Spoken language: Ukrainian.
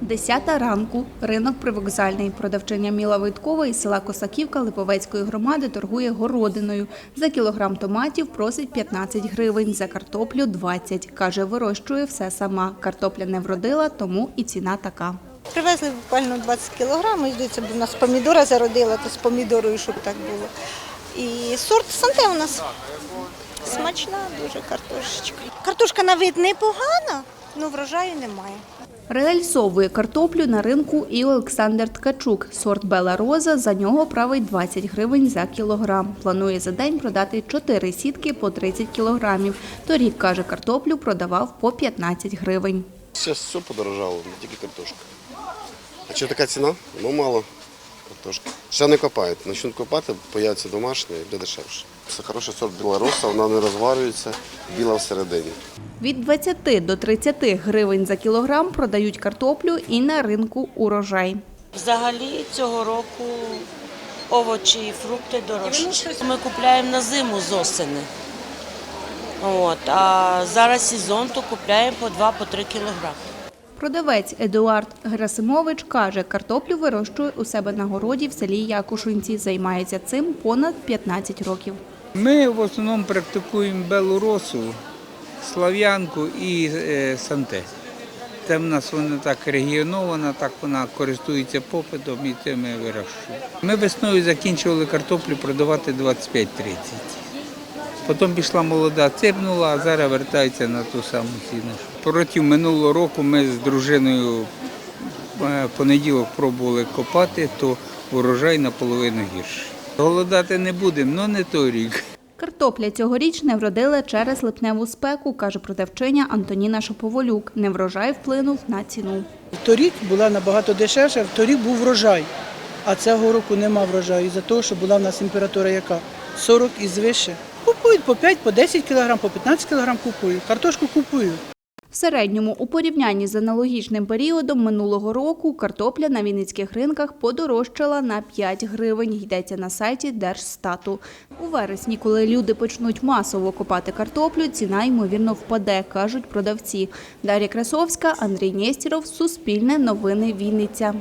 Десята ранку. Ринок привокзальний. Продавчиня Міла Войткова із села Косаківка Липовецької громади торгує городиною. За кілограм томатів просить 15 гривень, за картоплю – 20. Каже, вирощує все сама. Картопля не вродила, тому і ціна така. Привезли буквально 20 кілограм, і здається, бо в нас помідора зародила, то з помідорою, щоб так було. І сорт санте у нас смачна дуже картошечка. Картошка на вид непогана, але врожаю немає. Реалізовує картоплю на ринку і Олександр Ткачук. Сорт Бела Роза за нього править 20 гривень за кілограм. Планує за день продати 4 сітки по 30 кілограмів. Торік, каже, картоплю продавав по 15 гривень. Сейчас все подорожало, не тільки картошка. А що така ціна? Ну мало картошки. Ще не копають. Начнуть копати, появиться домашня і буде дешевше. Це хороший сорт білоруса, вона не розварюється, біла всередині. Від 20 до 30 гривень за кілограм продають картоплю і на ринку урожай. Взагалі цього року овочі і фрукти дорожчі. Ми купляємо на зиму з осени. От, а зараз сезон, то купляємо по 2-3 кілограми. Продавець Едуард Герасимович каже, картоплю вирощує у себе на городі в селі Якушинці. Займається цим понад 15 років. Ми в основному практикуємо белоросу, слав'янку і е, санте. Це в нас вона так регіонована, так вона користується попитом і це ми вирощуємо. Ми весною закінчували картоплю продавати 25-30. Потім пішла молода, ципнула, а зараз вертається на ту саму ціну. Проти минулого року ми з дружиною е, понеділок пробували копати, то урожай наполовину гірший. Голодати не будемо, але не той рік. Картопля цьогоріч не вродила через липневу спеку, каже продавчиня Антоніна Шоповолюк. Неврожай вплинув на ціну. Торік була набагато дешевша, торік був врожай, а цього року нема врожаю, за того, що була в нас температура яка 40 і звище. Купують по 5, по 10 кг, по 15 кг купують. Картошку купують. В середньому у порівнянні з аналогічним періодом минулого року картопля на вінницьких ринках подорожчала на 5 гривень, йдеться на сайті Держстату. У вересні, коли люди почнуть масово копати картоплю, ціна ймовірно впаде, кажуть продавці. Дар'я Красовська, Андрій Нєстіров, Суспільне новини Вінниця.